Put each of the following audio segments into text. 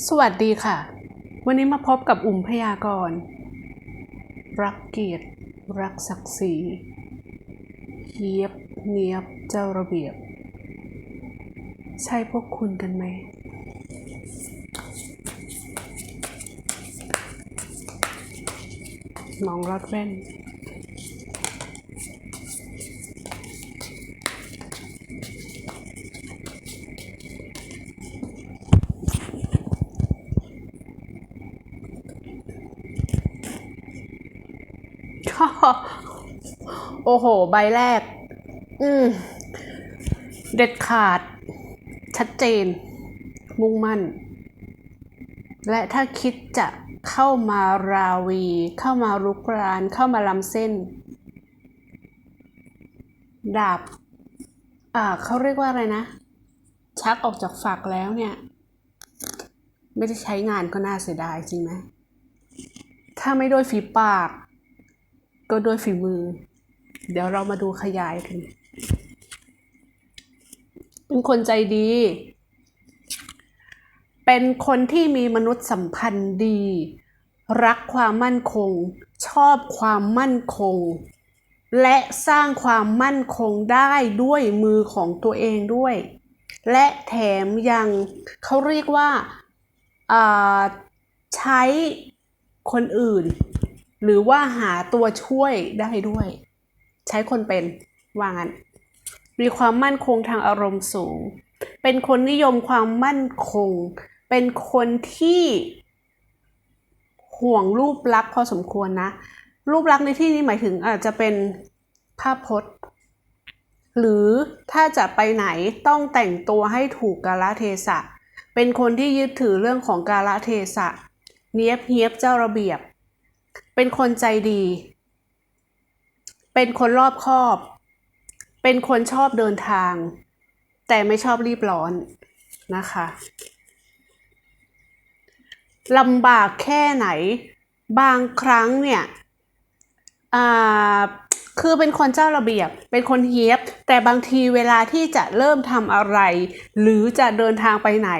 สวัสดีค่ะ วันนี้มาพบกับอุ่มพยากรณ์รักเกียรติ รักศักดิ์ศรีเฮียบเนียบเจ้าระเบียบ ใช่พวกคุณกันไหมน้องรอดแว่น โอ้โห ใบแรก อืม เด็ดขาด ชัดเจน มุ่งมั่น และถ้าคิดจะเข้ามาราวี เข้ามารุกราน เข้ามาลำเส้น ดาบ อ่า เขาเรียกว่าอะไรนะ ชักออกจากฝักแล้วเนี่ย ไม่ได้ใช้งานก็น่าเสียดายจริงไหมถ้าไม่ด้วยฝีปาก ก็ด้วยฝีมือ เดี๋ยวเรามาดูขยายกัน เป็นคนใจดี เป็นคนที่มีมนุษยสัมพันธ์ดี รักความมั่นคง ชอบความมั่นคง และสร้างความมั่นคงได้ด้วยมือของตัวเองด้วย และแถมยังเขาเรียกว่าอ่าใช้คนอื่น หรือว่าหาตัวช่วยได้ด้วย ใช้คนเป็นว่างั้น มีความมั่นคงทางอารมณ์สูง เป็นคนนิยมความมั่นคง เป็นคนที่ห่วงรูปลักษณ์พอสมควรนะ รูปลักษณ์ในที่นี้หมายถึงอาจจะเป็นภาพพจน์ หรือถ้าจะไปไหนต้องแต่งตัวให้ถูกกาลเทศะ เป็นคนที่ยึดถือเรื่องของกาลเทศะ เนียบเนียบเจ้าระเบียบ เป็นคนใจดี เป็นคนรอบคอบ เป็นคนชอบเดินทาง แต่ไม่ชอบรีบร้อนนะคะลำบากแค่ไหน บางครั้งเนี่ยคือเป็นคนเจ้าระเบียบ เป็นคนเฮียบ แต่บางทีเวลาที่จะเริ่มทำอะไร หรือจะเดินทางไปไหน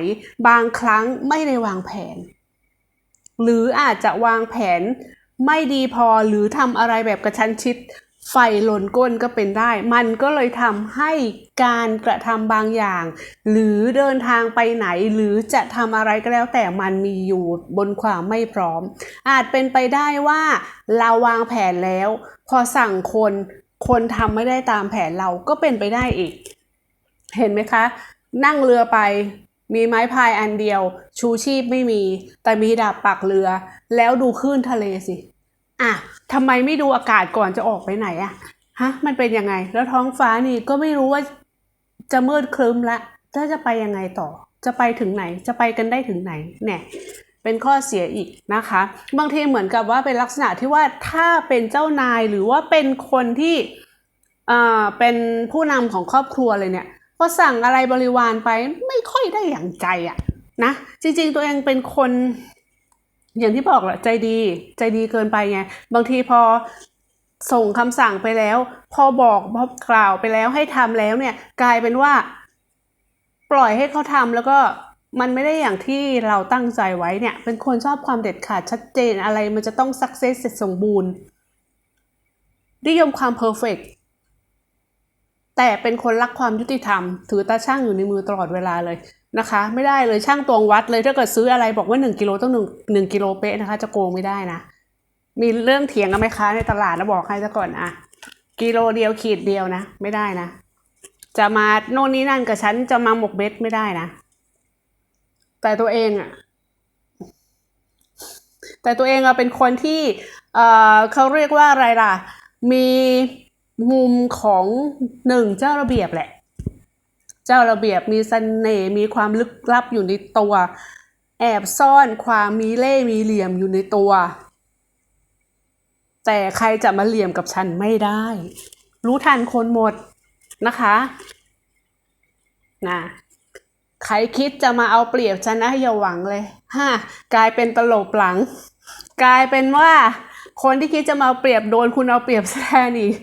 บางครั้งไม่ได้วางแผน หรืออาจจะวางแผน ไม่ดีพอหรือทำอะไรแบบกระชั้นชิด ไฟหล่นก้นก็เป็นได้ มันก็เลยทำให้การกระทำบางอย่าง หรือเดินทางไปไหนหรือจะทำอะไรก็แล้วแต่มันมีอยู่บนความไม่พร้อม อาจเป็นไปได้ว่าเราวางแผนแล้ว พอสั่งคนคนทำไม่ได้ตามแผนเราก็เป็นไปได้อีก เห็นไหมคะ นั่งเรือไปมีไม้พายอันเดียว ชูชีพไม่มี แต่มีดาบปักเรือ แล้วดูคลื่นทะเลสิ อะทำไมไม่ดูอากาศก่อนจะออกไปไหนอะฮะ มันเป็นยังไง แล้วท้องฟ้านี่ก็ไม่รู้ว่าจะมืดครึ้มละถ้าจะไปยังไงต่อ จะไปถึงไหน จะไปกันได้ถึงไหนเนี่ยเป็นข้อเสียอีกนะคะ บางทีเหมือนกับว่าเป็นลักษณะที่ว่าถ้าเป็นเจ้านายหรือว่าเป็นคนที่อ่าเป็นผู้นำของครอบครัวเลยเนี่ยพอสั่งอะไรบริวารไปไม่ค่อยได้อย่างใจอะนะจริงๆตัวเองเป็นคน อย่างที่บอกแหละใจดีใจดีเกินไปไง บางทีพอส่งคำสั่งไปแล้ว พอบอกพอกล่าวไปแล้วให้ทำแล้วเนี่ย กลายเป็นว่า ปล่อยให้เขาทำแล้วก็มันไม่ได้อย่างที่เราตั้งใจไว้เนี่ย เป็นคนชอบความเด็ดขาดชัดเจนอะไรมันจะต้องสักเซสเสร็จสมบูรณ์นิยมความเพอร์เฟกแต่เป็นคนรักความยุติธรรม ถือตาช่างอยู่ในมือตลอดเวลาเลย นะคะ ไม่ได้เลยช่างตวงวัดเลยถ้าเกิดซื้ออะไรบอกว่า 1กิโลต้อง1 1กิโลเป๊ะนะคะ จะโกงไม่ได้นะ มีเรื่องเถียงกันไหมคะในตลาดแล้วบอกให้ซะก่อนอะกิโลเดียวขีดเดียวนะ ไม่ได้นะ จะมาโน่นนี่นั่นกับฉันจะมาหมกเบ็ดไม่ได้นะ แต่ตัวเองอะแต่ตัวเองอะเป็นคนที่เออเขาเรียกว่าอะไรล่ะ มีมุมของหนึ่งเจ้าระเบียบแหละ เจ้าระเบียบมีเสน่ห์มีความลึกลับอยู่ในตัว แอบซ่อนความมีเล่ห์มีเหลี่ยมอยู่ในตัว แต่ใครจะมาเหลี่ยมกับฉันไม่ได้ รู้ทันคนหมดนะคะนะใครคิดจะมาเอาเปรียบฉันนะอย่าหวังเลยฮะกลายเป็นตลบหลัง กลายเป็นว่า คนที่คิดจะมาเปรียบโดนคุณเอาเปรียบแสดงอีก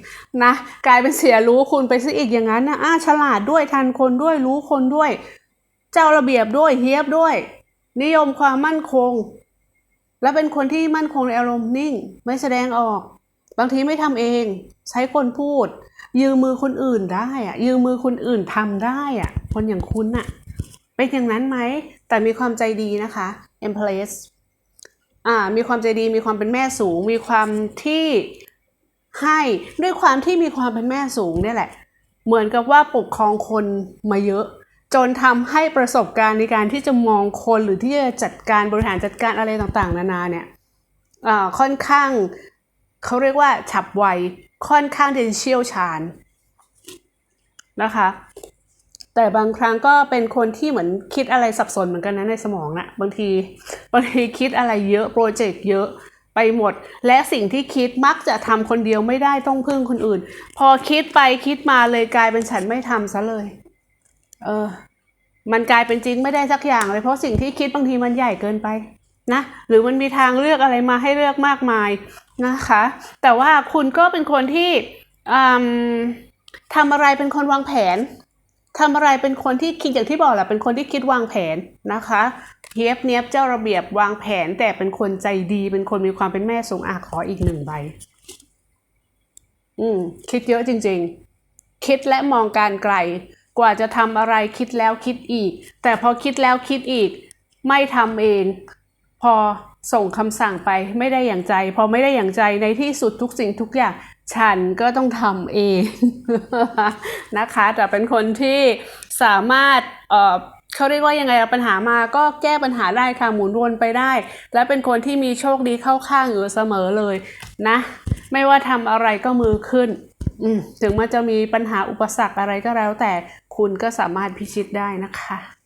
นะ กลายเป็นเสียรู้คุณไปซะอีกอย่างนั้นนะอ่าฉลาดด้วยทันคนด้วยรู้คนด้วย เจ้าระเบียบด้วยเฮียบด้วย นิยมความมั่นคง และเป็นคนที่มั่นคงในอารมณ์นิ่ง ไม่แสดงออก บางทีไม่ทำเอง ใช้คนพูด ยืมมือคนอื่นได้อะยืมมือคนอื่นทำได้อะคนอย่างคุณน่ะเป็นอย่างนั้นไหมแต่มีความใจดีนะคะ Empress อ่ามีความใจดีมีความเป็นแม่สูง มีความที่ให้ด้วยความที่มีความเป็นแม่สูงเนี่ยแหละ เหมือนกับว่าปกครองคนมาเยอะ จนทำให้ประสบการณ์ในการที่จะมองคนหรือที่จะจัดการบริหารจัดการอะไรต่างๆ นานาเนี่ยอ่าค่อนข้างเขาเรียกว่าฉับไวค่อนข้างที่จะเชี่ยวชาญนะคะ แต่บางครั้งก็เป็นคนที่เหมือนคิดอะไรสับสนเหมือนกันนะในสมองนะบางทีบางทีคิดอะไรเยอะโปรเจกต์เยอะไปหมด และสิ่งที่คิดมักจะทำคนเดียวไม่ได้ต้องพึ่งคนอื่น พอคิดไปคิดมาเลยกลายเป็นฉันไม่ทำซะเลย เออ มันกลายเป็นจริงไม่ได้สักอย่างเลยเพราะสิ่งที่คิดบางทีมันใหญ่เกินไปนะหรือมันมีทางเลือกอะไรมาให้เลือกมากมายนะคะ แต่ว่าคุณก็เป็นคนที่ทำอะไรเป็นคนวางแผน ทำอะไรเป็นคนที่คิดอย่างที่บอกแหละเป็นคนที่คิดวางแผนนะคะเฮียบเนียบเจ้าระเบียบวางแผนแต่เป็นคนใจดีเป็นคนมีความเป็นแม่สูงอาขออีกหนึ่งใบ อืม คิดเยอะจริง ๆ คิดและมองการไกล กว่าจะทำอะไรคิดแล้วคิดอีก แต่พอคิดแล้วคิดอีก ไม่ทำเอง พอส่งคำสั่งไปไม่ได้อย่างใจ พอไม่ได้อย่างใจในที่สุดทุกสิ่งทุกอย่าง ฉันก็ต้องทำเองนะคะ แต่เป็นคนที่สามารถเอ่อเขาเรียกว่ายังไงปัญหามาก็แก้ปัญหาได้ค่ะหมุนวนไปได้ และเป็นคนที่มีโชคดีเข้าข้างอยู่เสมอเลยนะ ไม่ว่าทำอะไรก็มือขึ้นถึงมันจะมีปัญหาอุปสรรคอะไรก็แล้วแต่คุณก็สามารถพิชิตได้นะคะ